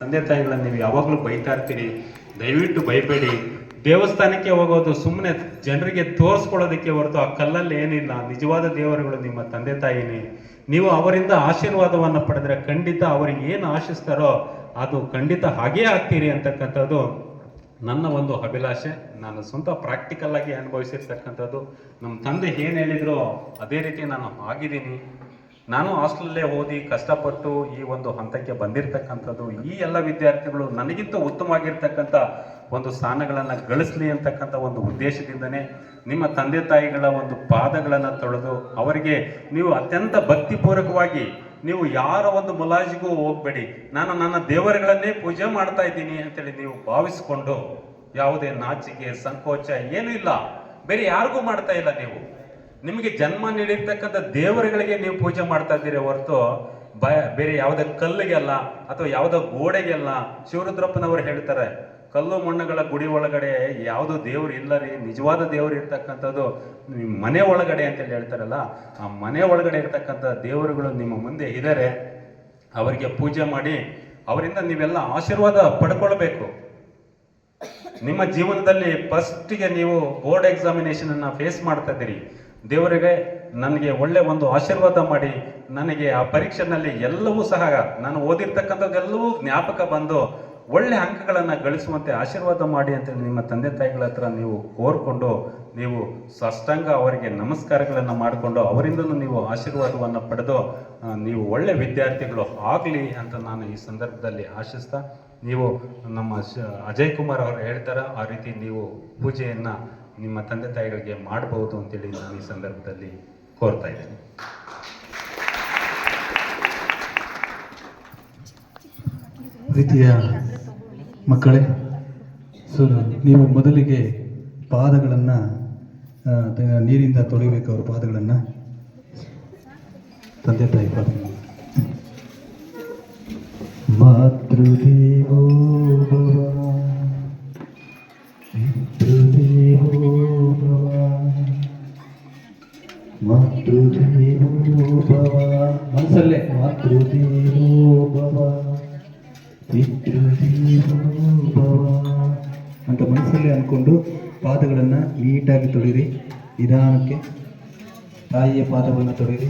ತಂದೆ ತಾಯಿಗಳನ್ನ ನೀವು ಯಾವಾಗಲೂ ಬೈತಾ ಇರ್ತೀರಿ, ದಯವಿಟ್ಟು ಬೈಬೇಡಿ ದೇವಸ್ಥಾನಕ್ಕೆ ಹೋಗೋದು ಸುಮ್ಮನೆ ಜನರಿಗೆ ತೋರಿಸ್ಕೊಳ್ಳೋದಕ್ಕೆ ಹೊರತು ಆ ಕಲ್ಲಲ್ಲಿ ಏನಿಲ್ಲ. ನಿಜವಾದ ದೇವರುಗಳು ನಿಮ್ಮ ತಂದೆ ತಾಯಿನೇ. ನೀವು ಅವರಿಂದ ಆಶೀರ್ವಾದವನ್ನು ಪಡೆದ್ರೆ ಖಂಡಿತ ಅವರಿಗೆ ಏನು ಆಶಿಸ್ತಾರೋ ಅದು ಖಂಡಿತ ಹಾಗೇ ಆಗ್ತೀರಿ ಅಂತಕ್ಕಂಥದ್ದು ನನ್ನ ಒಂದು ಅಭಿಲಾಷೆ. ನಾನು ಸ್ವಂತ ಪ್ರಾಕ್ಟಿಕಲ್ ಆಗಿ ಅನುಭವಿಸಿರ್ತಕ್ಕಂಥದ್ದು. ನಮ್ಮ ತಂದೆ ಏನು ಹೇಳಿದ್ರು ಅದೇ ರೀತಿ ನಾನು ಆಗಿದ್ದೀನಿ. ನಾನು ಹಾಸ್ಟೆಲಲ್ಲೇ ಓದಿ ಕಷ್ಟಪಟ್ಟು ಈ ಒಂದು ಹಂತಕ್ಕೆ ಬಂದಿರತಕ್ಕಂಥದ್ದು, ಈ ಎಲ್ಲ ವಿದ್ಯಾರ್ಥಿಗಳು ನನಗಿಂತ ಉತ್ತಮವಾಗಿರ್ತಕ್ಕಂಥ ಒಂದು ಸ್ಥಾನಗಳನ್ನು ಗಳಿಸಲಿ ಅಂತಕ್ಕಂಥ ಒಂದು ಉದ್ದೇಶದಿಂದನೇ ನಿಮ್ಮ ತಂದೆ ತಾಯಿಗಳ ಒಂದು ಪಾದಗಳನ್ನು ತೊಳೆದು ಅವರಿಗೆ ನೀವು ಅತ್ಯಂತ ಭಕ್ತಿಪೂರ್ವಕವಾಗಿ ನೀವು ಯಾರ ಒಂದು ಮುಲಾಜಿಗೂ ಹೋಗ್ಬೇಡಿ, ನಾನು ನನ್ನ ದೇವರುಗಳನ್ನೇ ಪೂಜೆ ಮಾಡ್ತಾ ಇದ್ದೀನಿ ಅಂತೇಳಿ ನೀವು ಭಾವಿಸ್ಕೊಂಡು ಯಾವುದೇ ನಾಚಿಕೆ, ಸಂಕೋಚ ಏನೂ ಇಲ್ಲ. ಬೇರೆ ಯಾರಿಗೂ ಮಾಡ್ತಾ ಇಲ್ಲ ನೀವು. ನಿಮಗೆ ಜನ್ಮ ನೀಡಿರ್ತಕ್ಕಂಥ ದೇವರುಗಳಿಗೆ ನೀವು ಪೂಜೆ ಮಾಡ್ತಾ ಇದ್ದೀರಿ ಹೊರತು ಬ, ಬೇರೆ ಯಾವುದೇ ಕಲ್ಲಿಗೆ ಅಲ್ಲ ಅಥವಾ ಯಾವುದೋ ಗೋಡೆಗೆಲ್ಲ ಶಿವರುದ್ರಪ್ಪನವರು ಹೇಳ್ತಾರೆ, ಕಲ್ಲು ಮಣ್ಣುಗಳ ಗುಡಿ ಒಳಗಡೆ ಯಾವುದು ದೇವ್ರು ಇಲ್ಲ ರೀ, ನಿಜವಾದ ದೇವರು ಇರ್ತಕ್ಕಂಥದ್ದು ನಿಮ್ಮ ಮನೆ ಒಳಗಡೆ ಅಂತೇಳಿ ಹೇಳ್ತಾರಲ್ಲ, ಆ ಮನೆ ಒಳಗಡೆ ಇರ್ತಕ್ಕಂಥ ದೇವರುಗಳು ನಿಮ್ಮ ಮುಂದೆ ಇದ್ದಾರೆ. ಅವರಿಗೆ ಪೂಜೆ ಮಾಡಿ, ಅವರಿಂದ ನೀವೆಲ್ಲ ಆಶೀರ್ವಾದ ಪಡ್ಕೊಳ್ಬೇಕು. ನಿಮ್ಮ ಜೀವನದಲ್ಲಿ ಫಸ್ಟಿಗೆ ನೀವು ಬೋರ್ಡ್ ಎಕ್ಸಾಮಿನೇಷನ್ ಅನ್ನ ಫೇಸ್ ಮಾಡ್ತಾ ಇದ್ದೀರಿ. ದೇವರಿಗೆ ನನಗೆ ಒಳ್ಳೆ ಒಂದು ಆಶೀರ್ವಾದ ಮಾಡಿ, ನನಗೆ ಆ ಪರೀಕ್ಷೆನಲ್ಲಿ ಎಲ್ಲವೂ ಸಹ ನಾನು ಓದಿರ್ತಕ್ಕಂಥದ್ದೆಲ್ಲವೂ ಜ್ಞಾಪಕ ಬಂದು ಒಳ್ಳೆ ಅಂಕಗಳನ್ನು ಗಳಿಸುವಂತೆ ಆಶೀರ್ವಾದ ಮಾಡಿ ಅಂತ ನಿಮ್ಮ ತಂದೆ ತಾಯಿಗಳ ಹತ್ರ ನೀವು ಕೋರ್ಕೊಂಡು, ನೀವು ಸಾಷ್ಟಾಂಗ ಅವರಿಗೆ ನಮಸ್ಕಾರಗಳನ್ನು ಮಾಡಿಕೊಂಡು ಅವರಿಂದಲೂ ನೀವು ಆಶೀರ್ವಾದವನ್ನು ಪಡೆದು ನೀವು ಒಳ್ಳೆ ವಿದ್ಯಾರ್ಥಿಗಳು ಆಗಲಿ ಅಂತ ನಾನು ಈ ಸಂದರ್ಭದಲ್ಲಿ ಆಶಿಸ್ತಾ, ನೀವು ನಮ್ಮ ಅಜಯ್ ಕುಮಾರ್ ಅವರು ಹೇಳ್ತಾರ ಆ ರೀತಿ ನೀವು ಪೂಜೆಯನ್ನು ನಿಮ್ಮ ತಂದೆ ತಾಯಿಗಳಿಗೆ ಮಾಡಬಹುದು ಅಂತೇಳಿ ನಾನು ಈ ಸಂದರ್ಭದಲ್ಲಿ ಕೋರ್ತಾ ಇದ್ದೇನೆ. ಪ್ರೀತಿಯ ಮಕ್ಕಳೇ ಸೊ ನೀವು ಮೊದಲಿಗೆ ಪಾದಗಳನ್ನು ನೀರಿಂದ ತೊಳಿಬೇಕು ಅವ್ರ ಪಾದಗಳನ್ನು. ತಂದೆ ತಾಯಿ ಪಾದಗಳನ್ನು ಮಾತೃದೇವೋ ಮಾತೃದೇವೋ ಭವ ಪಿತೃದೇವೋ ಭವ ಅಂತ ಮನಸ್ಸಲ್ಲಿ ಅಂದ್ಕೊಂಡು ಪಾದಗಳನ್ನು ನೀಟಾಗಿ ತೊಳಿರಿ ನಿಧಾನಕ್ಕೆ ತಾಯಿಯ ಪಾದವನ್ನು ತೊಳಿರಿ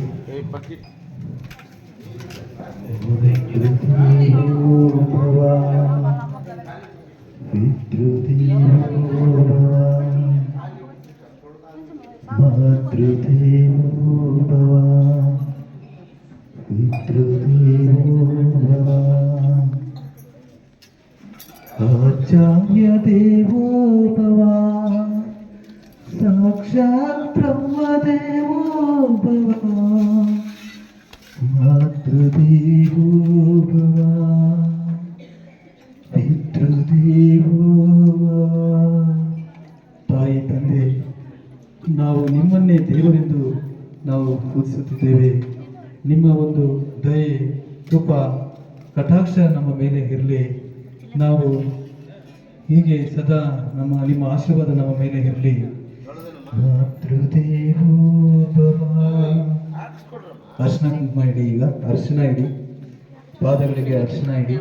ಭವ ಬ್ರಹ್ಮದೇವೋ ಭವ ಮಾತೃದೇವೋ ಭವ ಪಿತೃದೇವೋ ತಾಯಿ ತಂದೆ ನಾವು ನಿಮ್ಮನ್ನೇ ದೇವರೆಂದು ನಾವು ಪೂಜಿಸುತ್ತಿದ್ದೇವೆ ನಿಮ್ಮ ಒಂದು ದಯೆ ತುಪ ಕಟಾಕ್ಷ ನಮ್ಮ ಮೇಲೆ ಇರಲಿ. ನಾವು ಹೀಗೆ ಸದಾ ನಮ್ಮ ನಿಮ್ಮ ಆಶೀರ್ವಾದ ನಮ್ಮ ಮೇಲೆ ಇರಲಿ. ಅರ್ಶನ ಕುಂಕುಮ ಇಡಿ ಈಗ. ಅರ್ಶನ ಇಡಿ. ಪಾದಗಳಿಗೆ ಅರ್ಶನ ಇಡಿ.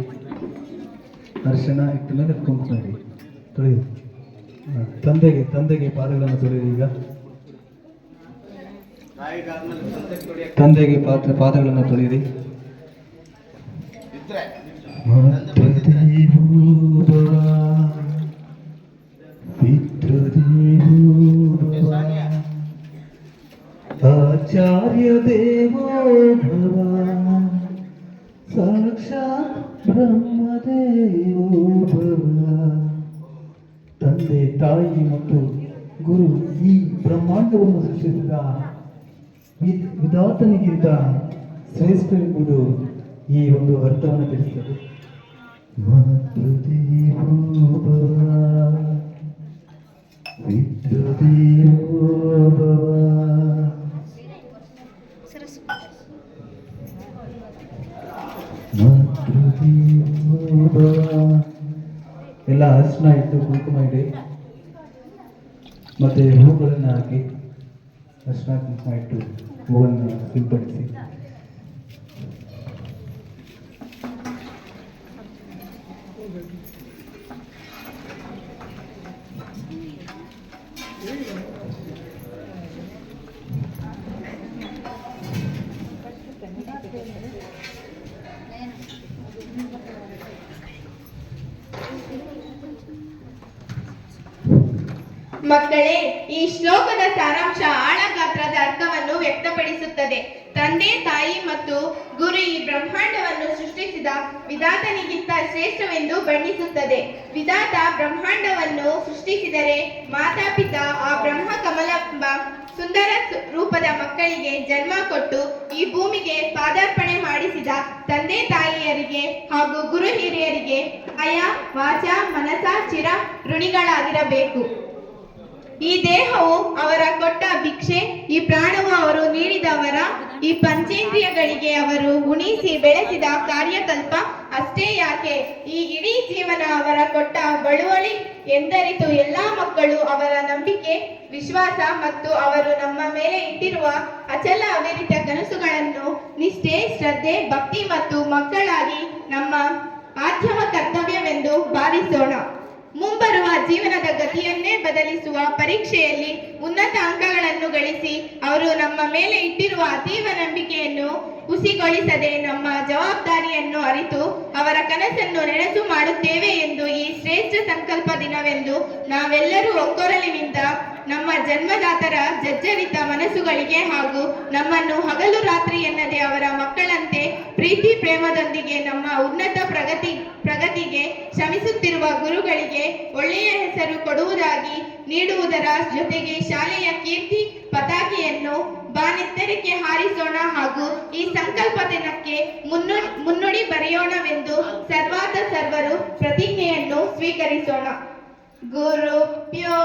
ಅರ್ಶನ ಇಟ್ಟ ಮೇಲೆ ಕುಂಕುಮ ಇಡಿ. ತೊಳೆದು ತಂದೆಗೆ ತಂದೆಗೆ ಪಾದಗಳನ್ನು ತೊಳೆಯಿರಿ ಈಗ. ತಂದೆಗೆ ಪಾತ್ರ ಪಾದಗಳನ್ನು ತೊಳೆಯಿರಿ. ಸಾಕ್ಷಾತ್ ಬ್ರಹ್ಮದೇವೋ ಭವ ತಂದೆ, ತಾಯಿ ಮತ್ತು ಗುರು ಈ ಬ್ರಹ್ಮಾಂಡವನ್ನು ಸೃಷ್ಟಿಸಿದ ವಿಧಾತನಿಗಿಂತ ಶ್ರೇಷ್ಠ ಎಂಬುದು ಈ ಒಂದು ಅರ್ಥವನ್ನು ತಿಳಿಸುತ್ತದೆ. ಎಲ್ಲ ಅರ್ಶನ ಇಟ್ಟು ಕುಂಕುಮ ಇಡಿ ಮತ್ತೆ ಹೂಗಳನ್ನು ಹಾಕಿ ಅರ್ಶನ ಕುಂಕುಮ ಇಟ್ಟು ಹೂವನ್ನು ಸಿಂಪಡಿಸಿ. ಮಕ್ಕಳೇ, ಈ ಶ್ಲೋಕದ ಸಾರಾಂಶ ಆಳಗಾತ್ರದ ಅರ್ಥವನ್ನು ವ್ಯಕ್ತಪಡಿಸುತ್ತದೆ. ತಂದೆ, ತಾಯಿ ಮತ್ತು ಗುರು ಈ ಬ್ರಹ್ಮಾಂಡವನ್ನು ಸೃಷ್ಟಿಸಿದ ವಿಧಾತನಿಗಿಂತ ಶ್ರೇಷ್ಠವೆಂದು ಬಣ್ಣಿಸುತ್ತದೆ. ವಿಧಾತ ಬ್ರಹ್ಮಾಂಡವನ್ನು ಸೃಷ್ಟಿಸಿದರೆ ಮಾತಾಪಿತ ಆ ಬ್ರಹ್ಮ ಕಮಲಂಬ ಸುಂದರ ರೂಪದ ಮಕ್ಕಳಿಗೆ ಜನ್ಮ ಕೊಟ್ಟು ಈ ಭೂಮಿಗೆ ಪಾದಾರ್ಪಣೆ ಮಾಡಿಸಿದ ತಂದೆ, ತಾಯಿಯರಿಗೆ ಹಾಗೂ ಗುರು ಹಿರಿಯರಿಗೆ ಅಯ, ವಾಚ, ಮನಸ, ಚಿರ ಋಣಿಗಳಾಗಿರಬೇಕು. ಈ ದೇಹವು ಅವರ ಕೊಟ್ಟ ಭಿಕ್ಷೆ, ಈ ಪ್ರಾಣವು ಅವರು ನೀಡಿದವರ, ಈ ಪಂಚೇಂದ್ರಿಯಗಳಿಗೆ ಅವರು ಉಣಿಸಿ ಬೆಳೆಸಿದ ಕಾರ್ಯಕಲ್ಪ ಅಷ್ಟೇ ಯಾಕೆ? ಈ ಇಡೀ ಜೀವನ ಅವರ ಕೊಟ್ಟ ಬಳುವಳಿ ಎಂದರಿತು ಎಲ್ಲಾ ಮಕ್ಕಳು ಅವರ ನಂಬಿಕೆ, ವಿಶ್ವಾಸ ಮತ್ತು ಅವರು ನಮ್ಮ ಮೇಲೆ ಇಟ್ಟಿರುವ ಅಚಲ ಅವಿರಿತ ಕನಸುಗಳನ್ನು ನಿಷ್ಠೆ, ಶ್ರದ್ಧೆ, ಭಕ್ತಿ ಮತ್ತು ಮಕ್ಕಳಾಗಿ ನಮ್ಮ ಆದ್ಯಮ ಕರ್ತವ್ಯವೆಂದು ಭಾವಿಸೋಣ. ಜೀವನದ ಗತಿಯನ್ನೇ ಬದಲಿಸುವ ಪರೀಕ್ಷೆಯಲ್ಲಿ ಉನ್ನತ ಅಂಕಗಳನ್ನು ಗಳಿಸಿ ಅವರು ನಮ್ಮ ಮೇಲೆ ಇಟ್ಟಿರುವ ಅತೀವ ನಂಬಿಕೆಯನ್ನು ಹುಸಿಗೊಳಿಸದೆ ನಮ್ಮ ಜವಾಬ್ದಾರಿಯನ್ನು ಅರಿತು ಅವರ ಕನಸನ್ನು ನೆನಸು ಮಾಡುತ್ತೇವೆ ಎಂದು ಈ ಶ್ರೇಷ್ಠ ಸಂಕಲ್ಪ ದಿನವೆಂದು ನಾವೆಲ್ಲರೂ ಒಕ್ಕೊರಲಿನಿಂದ ನಮ್ಮ ಜನ್ಮದಾತರ ಜಜ್ಜರಿತ ಮನಸ್ಸುಗಳಿಗೆ ಹಾಗೂ ನಮ್ಮನ್ನು ಹಗಲು ರಾತ್ರಿ ಎನ್ನದೆ ಪ್ರೀತಿ ಪ್ರೇಮದೊಂದಿಗೆ ನಮ್ಮ ಉನ್ನತ ಪ್ರಗತಿ, ಪ್ರಗತಿಗೆ ಶ್ರಮಿಸುತ್ತಿರುವ ಗುರುಗಳಿಗೆ ಒಳ್ಳೆಯ ಹೆಸರು ಕೊಡುವುದಾಗಿ ನೀಡುವುದರ ಜೊತೆಗೆ ಶಾಲೆಯ ಕೀರ್ತಿ ಪತಾಕೆಯನ್ನು ಬಾನೆತ್ತರಕ್ಕೆ ಹಾರಿಸೋಣ ಹಾಗೂ ಈ ಸಂಕಲ್ಪ ದಿನಕ್ಕೆ ಮುನ್ನು, ಮುನ್ನುಡಿ ಬರೆಯೋಣವೆಂದು ಸರ್ವಾದ ಸರ್ವರು ಪ್ರತಿಜ್ಞೆಯನ್ನು ಸ್ವೀಕರಿಸೋಣ. ಗುರುಪ್ಯೋ